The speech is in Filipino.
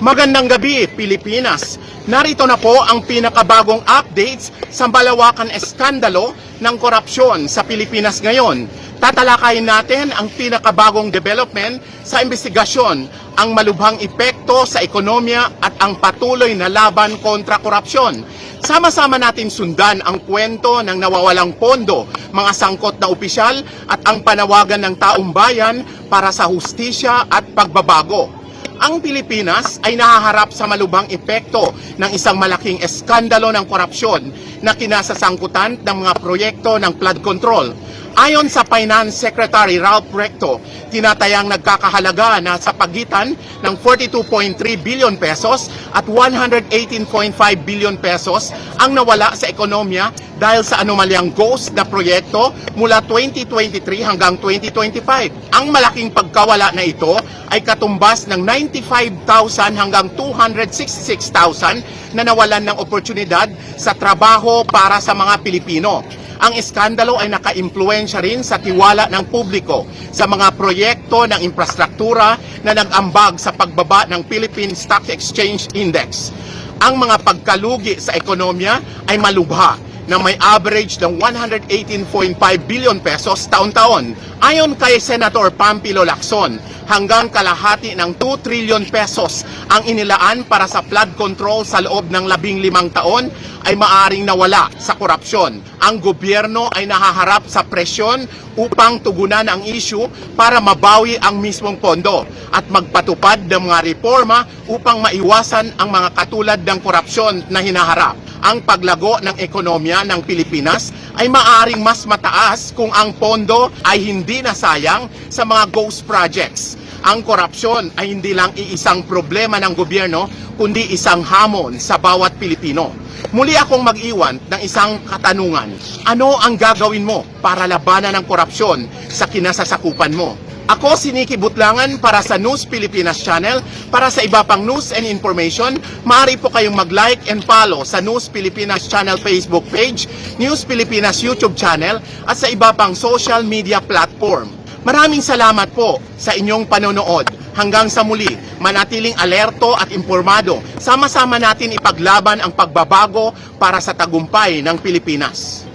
Magandang gabi, Pilipinas. Narito na po ang pinakabagong updates sa balawakan eskandalo ng korupsyon sa Pilipinas ngayon. Tatalakayin natin ang pinakabagong development sa investigasyon, ang malubhang epekto sa ekonomiya at ang patuloy na laban kontra korupsyon. Sama-sama natin sundan ang kwento ng nawawalang pondo, mga sangkot na opisyal at ang panawagan ng taong bayan para sa hustisya at pagbabago ang Pilipinas ay nahaharap sa malubhang epekto ng isang malaking eskandalo ng korupsyon na kinasasangkutan ng mga proyekto ng flood control. Ayon sa Finance Secretary Ralph Recto, tinatayang nagkakahalaga na sa pagitan ng 42.3 billion pesos at 118.5 billion pesos ang nawala sa ekonomiya dahil sa anomalyang ghost na proyekto mula 2023 hanggang 2025. Ang malaking pagkawala na ito ay katumbas ng 95,000 hanggang 266,000 na nawalan ng oportunidad sa trabaho para sa mga Pilipino. Ang eskandalo ay nakaimpluensya rin sa tiwala ng publiko sa mga proyekto ng infrastruktura na nag-ambag sa pagbaba ng Philippine Stock Exchange Index. Ang mga pagkalugi sa ekonomiya ay malubha na may average ng 118.5 billion pesos taon-taon. Ayon kay Senator Pampilo Lacson, hanggang kalahati ng 2 trillion pesos ang inilaan para sa flood control sa loob ng labing limang taon ay maaring nawala sa korupsyon. Ang gobyerno ay nahaharap sa presyon upang tugunan ang issue para mabawi ang mismong pondo at magpatupad ng mga reforma upang maiwasan ang mga katulad ng korupsyon na hinaharap ang paglago ng ekonomiya ng Pilipinas ay maaring mas mataas kung ang pondo ay hindi nasayang sa mga ghost projects. Ang korupsyon ay hindi lang iisang problema ng gobyerno, kundi isang hamon sa bawat Pilipino. Muli akong mag-iwan ng isang katanungan. Ano ang gagawin mo para labanan ang korupsyon sa kinasasakupan mo? Ako si Nikki Butlangan para sa News Pilipinas Channel. Para sa iba pang news and information, maaari po kayong mag-like and follow sa News Pilipinas Channel Facebook page, News Pilipinas YouTube channel, at sa iba pang social media platform. Maraming salamat po sa inyong panonood. Hanggang sa muli, manatiling alerto at impormado. Sama-sama natin ipaglaban ang pagbabago para sa tagumpay ng Pilipinas.